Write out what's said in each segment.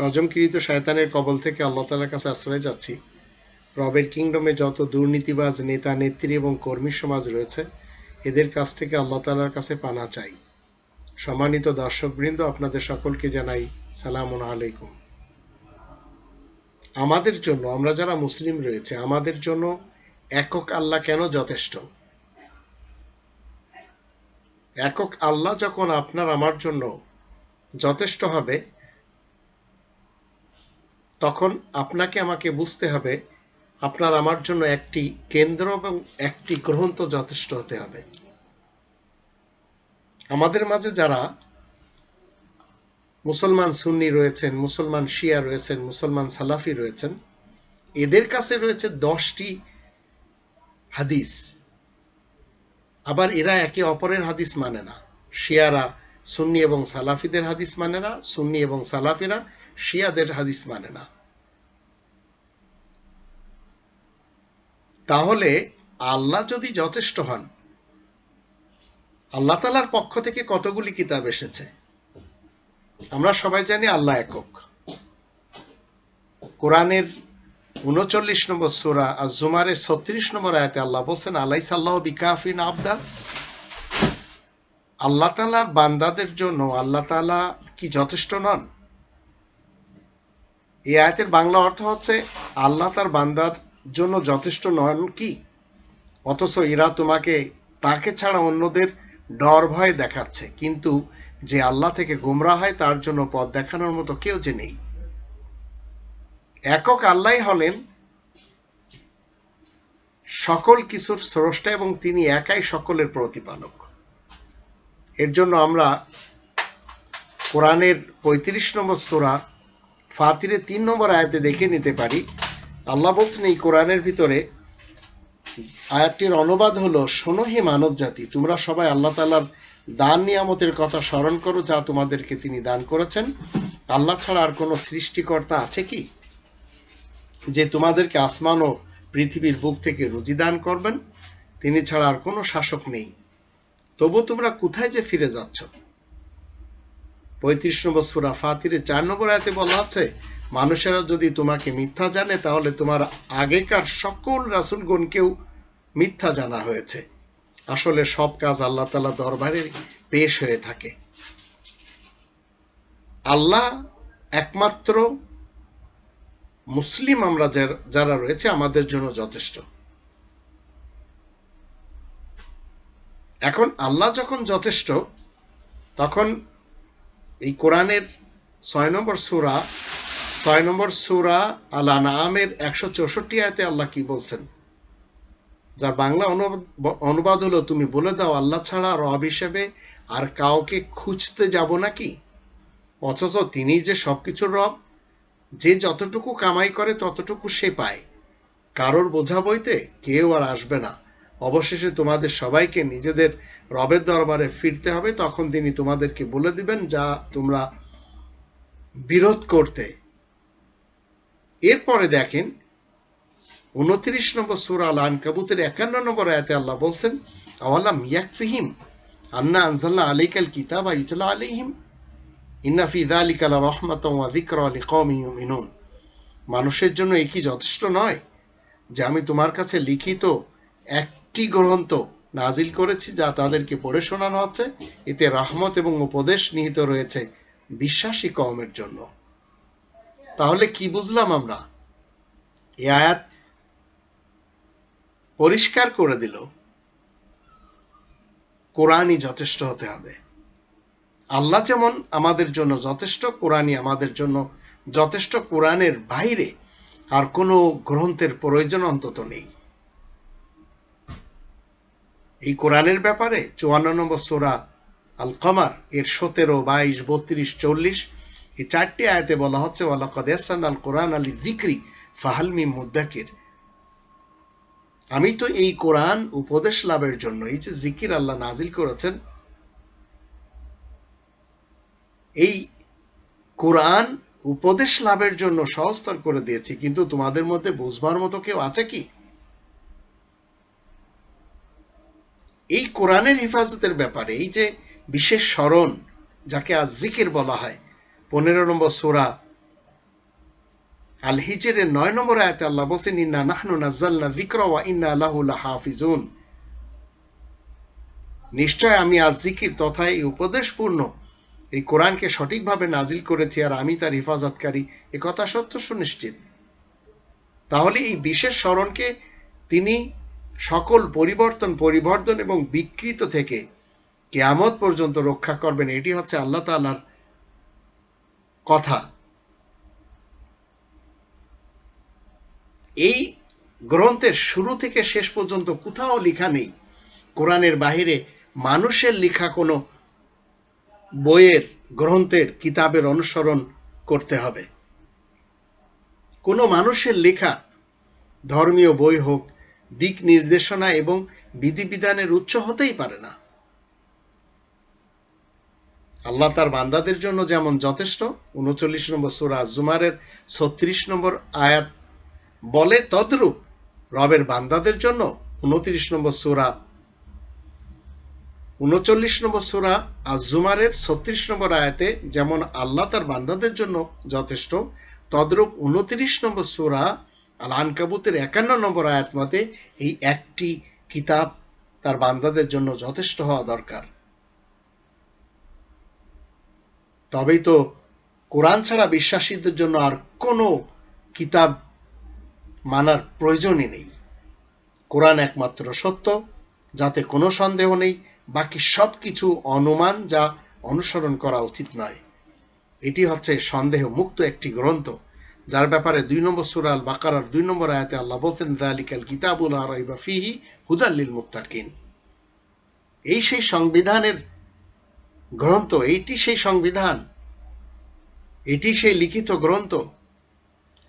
রজমকিরিত শয়তানের কবল থেকে আল্লাহ তালার কাছে আশ্রয় যাচ্ছি রবের কিংডমে যত দুর্নীতিবাজ নেতা, নেত্রী এবং কর্মী সমাজ রয়েছে, এদের কাছ থেকে আল্লাহ তালার কাছে পানা চাই। সম্মানিত দর্শকবৃন্দ, আপনাদের সকলকে জানাই সালাম আলাইকুম। আমাদের জন্য, আমরা যারা মুসলিম রয়েছে, আমাদের জন্য একক আল্লাহ কেন যথেষ্ট? একক আল্লাহ যখন আপনার, আমার জন্য যথেষ্ট হবে তখন আপনাকে আমাকে বুঝতে হবে, আপনার আমার জন্য একটি কেন্দ্র এবং একটি গ্রন্থ যথেষ্ট হতে হবে। আমাদের মাঝে যারা মুসলমান সুন্নি রয়েছেন, মুসলমান শিয়া রয়েছেন, মুসলমান সালাফি রয়েছেন, এদের কাছে রয়েছে দশটি হাদিস। আবার এরা একে অপরের হাদিস মানে না। শিয়ারা সুন্নি এবং সালাফিদের হাদিস মানে না, সুন্নি এবং সালাফিরা শিয়াদের হাদিস মানে না। তাহলে আল্লাহ যদি যথেষ্ট হন, আল্লাহ তালার পক্ষ থেকে কতগুলি কিতাব এসেছে? আমরা সবাই জানি আল্লাহ একক। কোরআনের উনচল্লিশ নম্বর সুরা আর জুমারের ছত্রিশ নম্বর আয়াতে আল্লাহ বলছেন আল্লাহ সাল্লাহ বিকাফিন আবদা? আল্লাহ তালার বান্দাদের জন্য আল্লাহ তালা কি যথেষ্ট নন? এই আয়াতের বাংলা অর্থ হচ্ছে, আল্লাহ তার বান্দার জন্য যথেষ্ট নন কি? অথচ এরা তোমাকে, তাকে ছাড়া অন্যদের ডর ভয় দেখাচ্ছে। কিন্তু যে আল্লাহ থেকে গোমরা হয়, তার জন্য পথ দেখানোর মতো কেউ যে নেই। একক আল্লাহ হলেন সকল কিছুর স্রষ্টা এবং তিনি একাই সকলের প্রতিপালক। এর জন্য আমরা কোরআনের পঁয়ত্রিশ নম্বর সোরা ফাতিরে তিন নম্বর আয়াতে দেখে নিতে পারি। আল্লাহ বলছেন, এই কোরআনের ভিতরে আয়াতটির অনুবাদ হলো, শোনো হে মানব জাতি তোমরা সবাই আল্লাহ তালার দান নিয়ামতের কথা স্মরণ করো, যা তোমাদেরকে তিনি দান করেছেন। আল্লাহ ছাড়া আর কোনো সৃষ্টিকর্তা আছে কি? যে তোমাদেরকে আসমান ও পৃথিবীর বুক থেকে রুজি দান করবেন। তিনি ছাড়া আর কোনো শাসক নেই। তবু তোমরা কোথায় যে ফিরে যাচ্ছ? পঁয়ত্রিশ নম্বর সুরা ফাতিরে চার নম্বর আয়তে বলা আছে, মানুষেরা যদি তোমাকে মিথ্যা জানে, তাহলে তোমার আগেকার সকল রাসুলগণকেও মিথ্যা জানা হয়েছে। আসলে সব কাজ আল্লাহ তালা দরবারে পেশ হয়ে থাকে। আল্লাহ একমাত্র মুসলিম আমরা যারা রয়েছে, আমাদের জন্য যথেষ্ট। এখন আল্লাহ যখন যথেষ্ট, তখন এই কোরআনের ছয় নম্বর সুরা, ছয় নম্বর সুরা আল আনামের একশো চৌষট্টি আয়তে আল্লাহ কি বলছেন? যার বাংলা অনুবাদ হলো, তুমি বলে দাও, আল্লাহ ছাড়া রব হিসেবে আর কাউকে খুঁজতে যাব নাকি? অথচ তিনি যে সবকিছুর রব, যে যতটুকু কামাই করে ততটুকু সে পায়। কারোর বোঝা বইতে কেউ আর আসবে না। অবশেষে তোমাদের সবাইকে নিজেদের রবের দরবারে ফিরতে হবে। তখন তিনি তোমাদেরকে বলে দিবেন, যা তোমরা বিরোধ করতে। এরপরে দেখেন, উনত্রিশ নম্বর সুরা আল আনকাবুতের একান্ন নম্বর আয়াতে আল্লাহ বলছেন, আওয়ালাম ইয়াকফিহিম আন্না আনজাল্লাহ আলাইকাল কিতাব আইতুল্লাহ আলাইহিম? ইন্না ফি যালিকা লারাহমাতাও ওয়া যিকরা লিকাওমিন ইউমিনুন। মানুষের জন্য কি যথেষ্ট নয় যে আমি তোমার কাছে লিখিত একটি গ্রন্থ নাজিল করেছি যা তাদেরকে পড়ে শোনানো হচ্ছে। এতে রহমত এবং উপদেশ নিহিত রয়েছে বিশ্বাসী কওমের জন্য। তাহলে কি বুঝলাম আমরা? এ আয়াত পরিষ্কার করে দিল, কোরআনই যথেষ্ট হতে হবে। আল্লাহ যেমন আমাদের জন্য যথেষ্ট, কোরআনই আমাদের জন্য যথেষ্ট। কোরআনের বাইরে আর কোনো গ্রন্থের প্রয়োজন অন্তত নেই। এই কোরআনের ব্যাপারে চুয়ান্ন নম্বর সোরা আল কমার এর সতেরো, বাইশ, বত্রিশ, চল্লিশ, এই চারটি আয়াতে বলা হচ্ছে আল কোরআন আলী দিক্রি ফাহালমি মুদ্দাকির আমি তো এই কোরআন উপদেশ লাভের জন্য, এই যে জিকির আল্লাহ নাজিল করেছেন, এই কোরআন উপদেশ লাভের জন্য সহস্তর করে দিয়েছি, কিন্তু তোমাদের মধ্যে বুঝবার মতো কেউ আছে কি? এই কোরআনের হেফাজতের ব্যাপারে, এই যে বিশেষ স্মরণ, যাকে আজ জিকির বলা হয়, পনেরো নম্বর সোরা আল হিজরের নয় নম্বর আয়াতে আল্লাহ বলছেন, ইন্না নাহনু নাজ্জালনা যিকরা ওয়া ইন্না লাহু লাহাফিজুন। নিশ্চয় আমি আজ জিকির তথা এই উপদেশপূর্ণ, এই কোরআনকে সঠিকভাবে নাজিল করেছি আর আমি তার হেফাজতকারী এ কথা সত্য সুনিশ্চিত। তাহলে এই বিশেষ স্মরণকে তিনি সকল পরিবর্তন পরিবর্তন এবং বিকৃত থেকে কেয়ামত পর্যন্ত রক্ষা করবেন, এটি হচ্ছে আল্লাহ তাআলার কথা। এই গ্রন্থের শুরু থেকে শেষ পর্যন্ত কোথাও লেখা নেই। কোরআনের বাহিরে মানুষের লেখা কোনো বইয়ের, গ্রন্থের, কিতাবের অনুসরণ করতে হবে। কোনো মানুষের লেখা ধর্মীয় বই হোক দিক নির্দেশনা এবং বিধিবিধানের উৎস হতেই পারে না। আল্লাহ তার বান্দাদের জন্য যেমন যথেষ্ট, উনচল্লিশ নম্বর সুরা জুমারের ছত্রিশ নম্বর আয়াত বলে, তদ্রূপ রবের বান্দাদের জন্য উনত্রিশ নম্বর সুরা, উনচল্লিশ নম্বর সুরা আজুমারের ছত্রিশ নম্বর আয়াতে যেমন আল্লাহ তার বান্দাদের জন্য যথেষ্ট, তদ্রূপ উনত্রিশ নম্বর সুরা আল আনকাবুতের একান্ন নম্বর আয়াত মতে এই একটি কিতাব তার বান্দাদের জন্য যথেষ্ট হওয়া দরকার। তবেই তো কোরআন ছাড়া বিশ্বাসীদের জন্য আর কোনো কিতাব মানার প্রয়োজনই নেই। কোরআন একমাত্র সত্য, যাতে কোনো সন্দেহ নেই, বাকি সব কিছু অনুমান যা অনুসরণ করা উচিত নয়। এটি হচ্ছে সন্দেহ মুক্ত একটি গ্রন্থ। যার ব্যাপারে দুই নম্বর সুরাল বাকারার দুই নম্বর আয়াতে আল্লাহ বলতেন দালিকাল কিতাবুল আরাইবা ফিহি হুদাল্লিল মুত্তাকিন এই সেই সংবিধানের গ্রন্থ, এইটি সেই সংবিধান, এটি সেই লিখিত গ্রন্থ,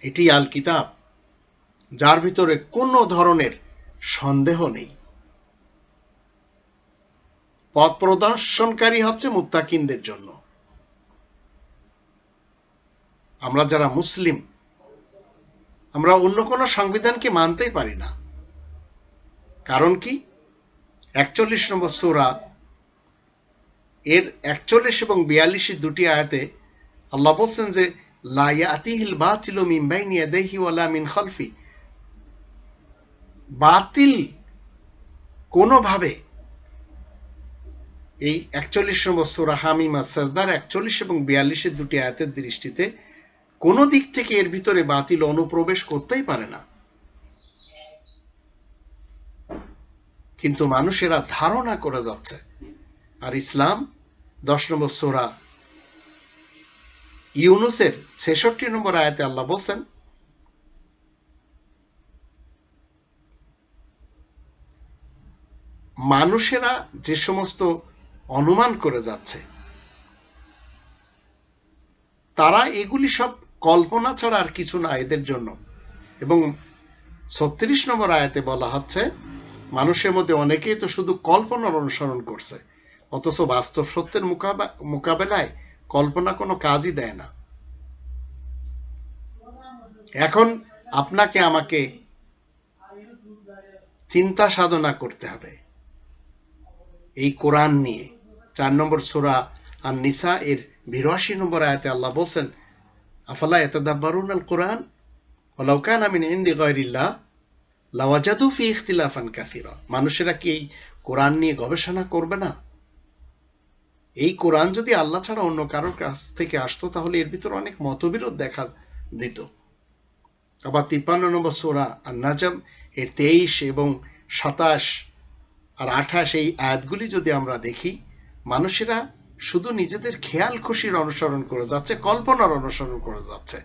এটি আল কিতাব যার ভিতরে কোনো ধরনের সন্দেহ নেই। পথ প্রদর্শনকারী হচ্ছে মুত্তাকিনদের জন্য। আমরা যারা মুসলিম, আমরা অন্য কোনো সংবিধানকে মানতেই পারি না। কারণ কি? একচল্লিশ নম্বর সুরা, এর একচল্লিশ এবং বিয়াল্লিশের দুটি আয়াতে আল্লাহ বলছেন যে লাইয়াতিহিল বাতিল মিন বাতিল কোনোভাবে এই একচল্লিশ নম্বর সুরা হামিমা সাজদার একচল্লিশ এবং বিয়াল্লিশের দুটি আয়াতের দৃষ্টিতে কোনো দিক থেকে এর ভিতরে বাতিল অনুপ্রবেশ করতেই পারে না। কিন্তু মানুষেরা ধারণা করে যাচ্ছে। আর ইসলাম, দশ নম্বর সোরা ইউনুসের ছেষট্টি নম্বর আয়াতে আল্লাহ বলছেন, মানুষেরা যে সমস্ত অনুমান করে যাচ্ছে, তারা এগুলি সব কল্পনা ছাড়া আর কিছু না এদের জন্য। এবং ছত্রিশ নম্বর আয়াতে বলা হচ্ছে, মানুষের মধ্যে অনেকেই তো শুধু কল্পনার অনুসরণ করছে, অথচ বাস্তব সত্যের মোকাবেলায় কল্পনা কোনো কাজই দেয় না। এখন আপনাকে আমাকে চিন্তা সাধনা করতে হবে। এই কোরআন নিয়ে। চার নম্বর সোরা আর নিসা এর বিরাশি নম্বর আয়াতে আল্লাহ বলছেন আফালা মানুষেরা কি এই কোরআন নিয়ে গবেষণা করবে না? এই কোরআন যদি আল্লাহ ছাড়া অন্য কারোর কাছ থেকে আসতো, তাহলে এর ভিতরে অনেক মতবিরোধ দেখা দিত। আবার তিপ্পান্ন নম্বর সোরা আর নাজাম এর তেইশ এবং সাতাশ আর আঠাশ এই আয়াতগুলি যদি আমরা দেখি, মানুষেরা শুধু নিজেদের খেয়াল খুশির অনুসরণ করে যাচ্ছে, কল্পনার অনুসরণ করে যাচ্ছে।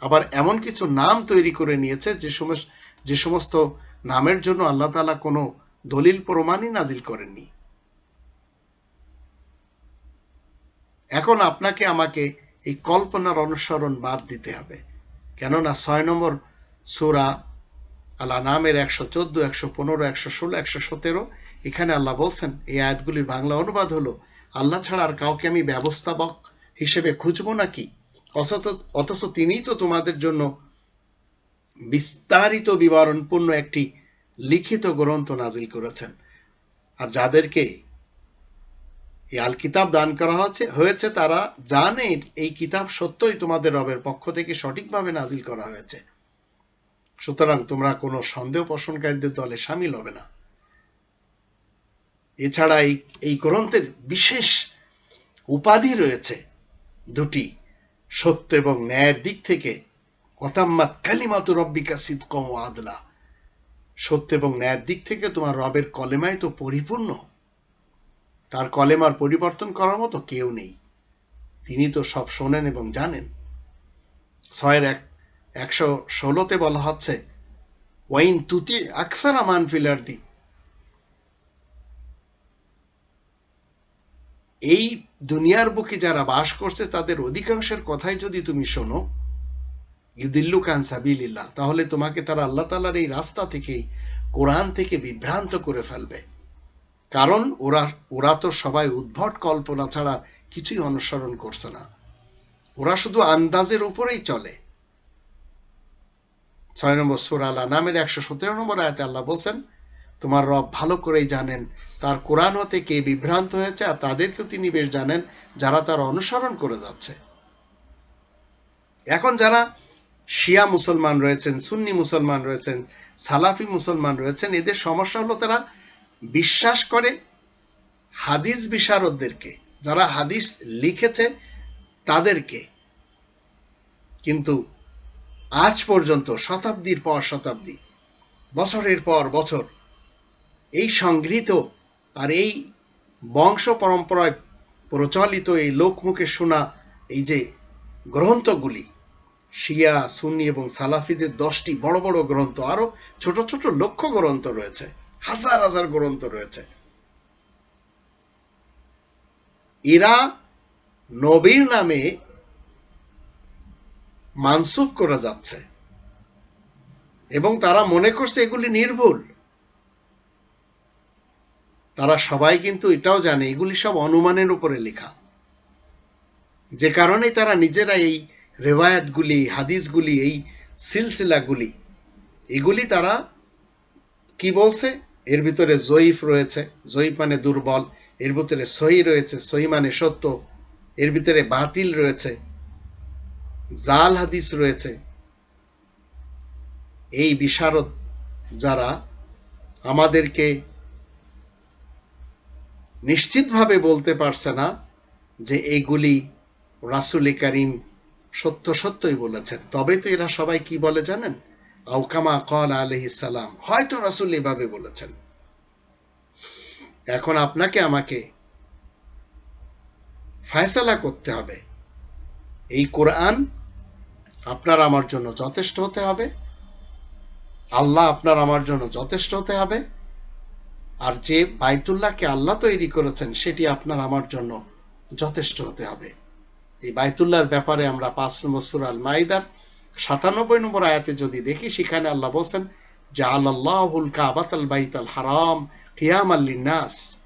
আবার এমন কিছু নাম তৈরি করে নিয়েছে যে সমস্ত যে সমস্ত নামের জন্য আল্লাহ তালা কোনো দলিল প্রমাণই নাজিল করেননি। এখন আপনাকে আমাকে এই কল্পনার অনুসরণ বাদ দিতে হবে। কেননা ছয় নম্বর সুরা আল্লাহ নামের একশো চোদ্দ, একশো পনেরো, একশো ষোলো, একশো সতেরো, এখানে আল্লাহ বলছেন, এই আয়াতগুলির বাংলা অনুবাদ হলো আল্লাহ ছাড়া আর কাউকে আমি ব্যবস্থাপক হিসেবে খুঁজবো নাকি? অথচ তিনিই তো তোমাদের জন্য বিস্তারিত বিবরণপূর্ণ একটি লিখিত গ্রন্থ নাজিল করেছেন। আর যাদেরকে এই আল কিতাব দান করা হচ্ছে হয়েছে তারা জানে এই কিতাব সত্যই তোমাদের রবের পক্ষ থেকে সঠিকভাবে নাজিল করা হয়েছে। সুতরাং তোমরা কোনো সন্দেহ পোষণকারীদের দলে সামিল হবে না। এছাড়া এই এই গ্রন্থের বিশেষ উপাধি রয়েছে দুটি, সত্য এবং ন্যায়ের দিক থেকে। অতাম্মাত কালিমাতু রব্বিকা সিদকম আদলা। সত্য এবং ন্যায়ের দিক থেকে তোমার রবের কলেমায় তো পরিপূর্ণ। তার কলেমার পরিবর্তন করার মতো কেউ নেই। তিনি তো সব শোনেন এবং জানেন। ছয়ের এক, একশো ষোলোতে বলা হচ্ছে, ওয়াইন তুতি আকসারা মানফিলার দি এই দুনিয়ার বুকে যারা বাস করছে, তাদের অধিকাংশের কথাই যদি তুমি শোনো, ইউদিল্লু কান তাহলে তোমাকে তারা আল্লাহ তালার এই রাস্তা থেকেই কোরআন থেকে বিভ্রান্ত করে ফেলবে। কারণ ওরা ওরা তো সবাই উদ্ভট কল্পনা ছাড়া কিছুই অনুসরণ করছে না। ওরা শুধু আন্দাজের উপরেই চলে। ছয় নম্বর সুরাল নামের একশো সতেরো নম্বর আয়তে আল্লাহ বলছেন তোমার রব ভালো করেই জানেন। তার কোরআন হতে কে বিভ্রান্ত হয়েছে আর তাদেরকেও তিনি বেশ জানেন, যারা তার অনুসরণ করে যাচ্ছে। এখন যারা শিয়া মুসলমান রয়েছেন, সুন্নি মুসলমান রয়েছেন, সালাফি মুসলমান রয়েছেন, এদের সমস্যা হলো তারা বিশ্বাস করে হাদিস বিশারদদেরকে, যারা হাদিস লিখেছে তাদেরকে। কিন্তু আজ পর্যন্ত, শতাব্দীর পর শতাব্দী, বছরের পর বছর এই সংগৃহীত আর এই বংশ পরম্পরায় প্রচলিত এই লোকমুখে শোনা এই যে গ্রন্থগুলি, শিয়া, সুন্নি এবং সালাফিদের দশটি বড় বড় গ্রন্থ আরও ছোট ছোট লক্ষ গ্রন্থ রয়েছে, হাজার হাজার গ্রন্থ রয়েছে। এরা নবীর নামে মানসুব করে যাচ্ছে এবং তারা মনে করছে এগুলি নির্ভুল। তারা সবাই কিন্তু এটাও জানে, এগুলি সব অনুমানের উপরে লেখা। যে কারণে তারা নিজেরা এই রেওয়ায়াতগুলি, হাদিসগুলি, এই সিলসিলাগুলি, এগুলি তারা কি বলছে? এর ভিতরে জয়ীফ রয়েছে। জয়ীফ মানে দুর্বল, এর ভিতরে সহি রয়েছে, সহি মানে সত্য, এর ভিতরে বাতিল রয়েছে, জাল হাদিস রয়েছে। এই বিশারদ যারা আমাদেরকে নিশ্চিতভাবে বলতে পারছে না যে এগুলি রাসুল করিম সত্য সত্যই বলেছেন। তবে তো এরা সবাই কি বলে জানেন? আউকামা কল আলহিসাল্লাম হয়তো রাসুল এভাবে বলেছেন। এখন আপনাকে আমাকে ফায়সালা করতে হবে। এই কোরআন আপনার আমার জন্য যথেষ্ট হতে হবে। আল্লাহ আপনার আমার জন্য যথেষ্ট হতে হবে। আর যে বাইতুল্লাহকে আল্লাহ তৈরি করেছেন, সেটি আপনার আমার জন্য যথেষ্ট হতে হবে। এই বাইতুল্লাহর ব্যাপারে আমরা পাঁচ নম্বর সুরাল মাইদার সাতানব্বই নম্বর আয়াতে যদি দেখি, সেখানে আল্লাহ বলছেন যে আল্লাহুল কাবাত আল বাইত আল হারাম কিয়াম আল্লিনাস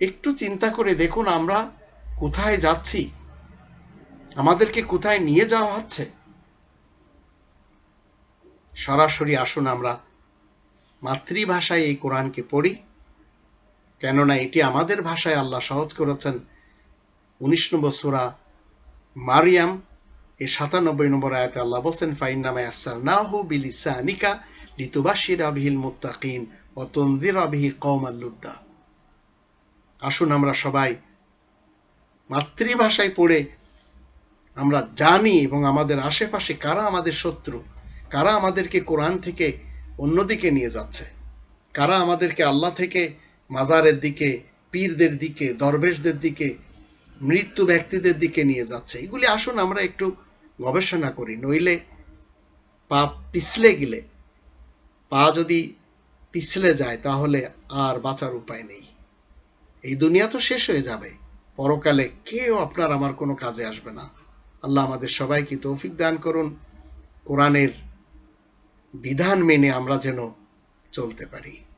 একটু চিন্তা করে দেখুন, আমরা কোথায় যাচ্ছি? আমাদেরকে কোথায় নিয়ে যাওয়া হচ্ছে? সরাসরি আসুন আমরা মাতৃভাষায় এই কোরআনকে পড়ি, কেননা এটি আমাদের ভাষায় আল্লাহ সহজ করেছেন। উনিশ নম্বর সুরা মারিয়াম, এ সাতানব্বই নম্বর আয়াতে আল্লাহ বলছেন, ফাইন নামে আসার না হু বিলিসা আনিকা লিতুবাসির আবিহিল মুত্তাকিন ও তন্দির আবিহি কম আল্লুদ্দা আসুন আমরা সবাই মাতৃভাষায় পড়ে আমরা জানি এবং আমাদের আশেপাশে কারা আমাদের শত্রু, কারা আমাদেরকে কোরআন থেকে অন্যদিকে নিয়ে যাচ্ছে। কারা আমাদেরকে আল্লাহ থেকে মাজারের দিকে, পীরদের দিকে, দরবেশদের দিকে, মৃত্যু ব্যক্তিদের দিকে নিয়ে যাচ্ছে? এগুলি আসুন আমরা একটু গবেষণা করি। নইলে পা পিছলে গেলে, পা যদি পিছলে যায় তাহলে আর বাঁচার উপায় নেই। এই দুনিয়া তো শেষ হয়ে যাবে। পরকালে কেউ আপনার আমার কোনো কাজে আসবে না। আল্লাহ আমাদের সবাইকে তৌফিক দান করুন। কোরআনের বিধান মেনে আমরা যেন চলতে পারি।